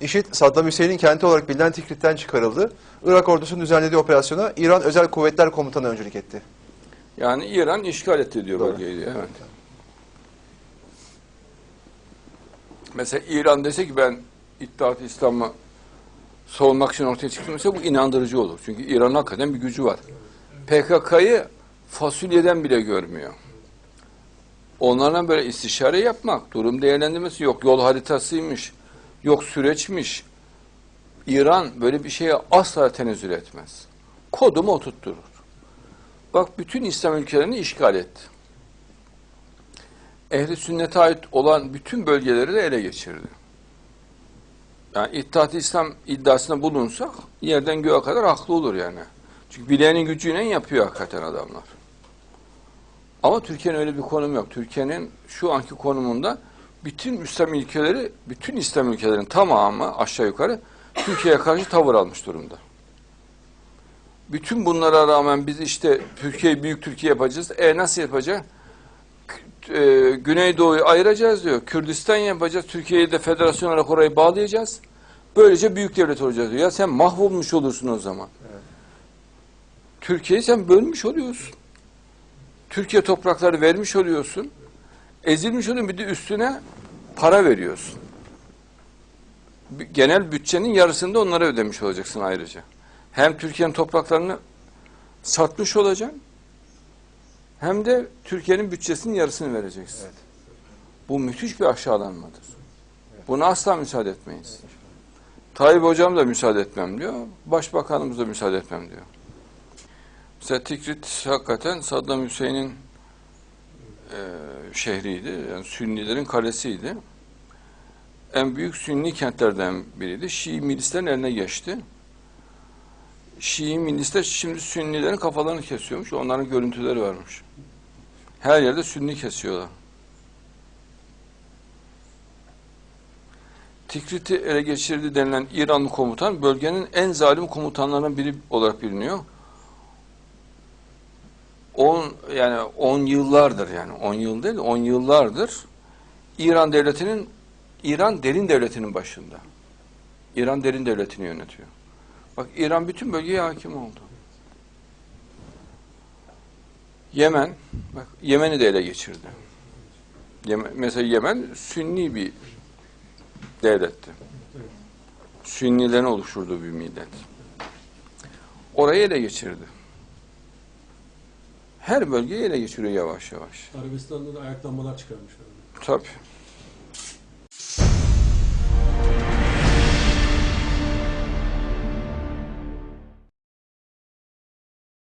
IŞİD, Saddam Hüseyin'in kenti olarak bilinen Tikrit'ten çıkarıldı. Irak ordusunun düzenlediği operasyona İran Özel Kuvvetler Komutanı öncülük etti. Yani İran işgal etti diyor Doğru. bölgeyi diyor. Evet. Mesela İran dese ki ben İttihat İslam'ı savunmak için ortaya çıktım mesela bu inandırıcı olur. Çünkü İran'ın hakikaten bir gücü var. PKK'yı fasulyeden bile görmüyor. Onlarla böyle istişare yapmak, durum değerlendirmesi yok, yol haritasıymış, yok süreçmiş. İran böyle bir şeye asla tenezzül etmez. Kodumu oturtturur. Bak bütün İslam ülkelerini işgal etti. Ehli sünnete ait olan bütün bölgeleri de ele geçirdi. Yani İttihat-ı İslam iddiasında bulunsak yerden göğe kadar haklı olur yani. Çünkü bileğinin gücüyle yapıyor hakikaten adamlar. Ama Türkiye'nin öyle bir konum yok. Türkiye'nin şu anki konumunda bütün İslam ülkeleri, bütün İslam ülkelerin tamamı aşağı yukarı Türkiye'ye karşı tavır almış durumda. Bütün bunlara rağmen biz işte Türkiye'yi büyük Türkiye yapacağız. E nasıl yapacağız? K- e, Güneydoğu'yu ayıracağız diyor. Kürdistan yapacağız. Türkiye'yi de federasyon olarak orayı bağlayacağız. Böylece büyük devlet olacağız diyor. Ya sen mahvolmuş olursun o zaman. Türkiye'yi sen bölmüş oluyorsun. Türkiye toprakları vermiş oluyorsun. Ezilmiş oluyorsun bir de üstüne para veriyorsun. Genel bütçenin yarısını da onlara ödemiş olacaksın ayrıca. Hem Türkiye'nin topraklarını satmış olacaksın hem de Türkiye'nin bütçesinin yarısını vereceksin. Evet. Bu müthiş bir aşağılanmadır. Buna asla müsaade etmeyiz. Tayyip Hocam da müsaade etmem diyor. Başbakanımız da müsaade etmem diyor. Mesela Tikrit hakikaten Saddam Hüseyin'in şehriydi. Yani Sünnilerin kalesiydi. En büyük Sünni kentlerden biriydi. Şii milislerin eline geçti. Şii milisler şimdi Sünnilerin kafalarını kesiyormuş. Onların görüntüleri varmış. Her yerde Sünni kesiyorlar. Tikrit'i ele geçirdi denilen İranlı komutan bölgenin en zalim komutanlarından biri olarak biliniyor. 10 yani 10 yıllardır yani 10 yıl değil 10 yıllardır İran devletinin İran derin devletinin başında. İran derin devletini yönetiyor. Bak İran bütün bölgeye hakim oldu. Yemen, bak Yemen'i de ele geçirdi. Yemen, mesela Yemen Sünni bir devletti. Sünnilerin oluşturduğu bir millet. Orayı ele geçirdi. Her bölgeyi ele geçiriyor yavaş yavaş. Arabistan'da da ayaklanmalar çıkarmışlar. Tabii.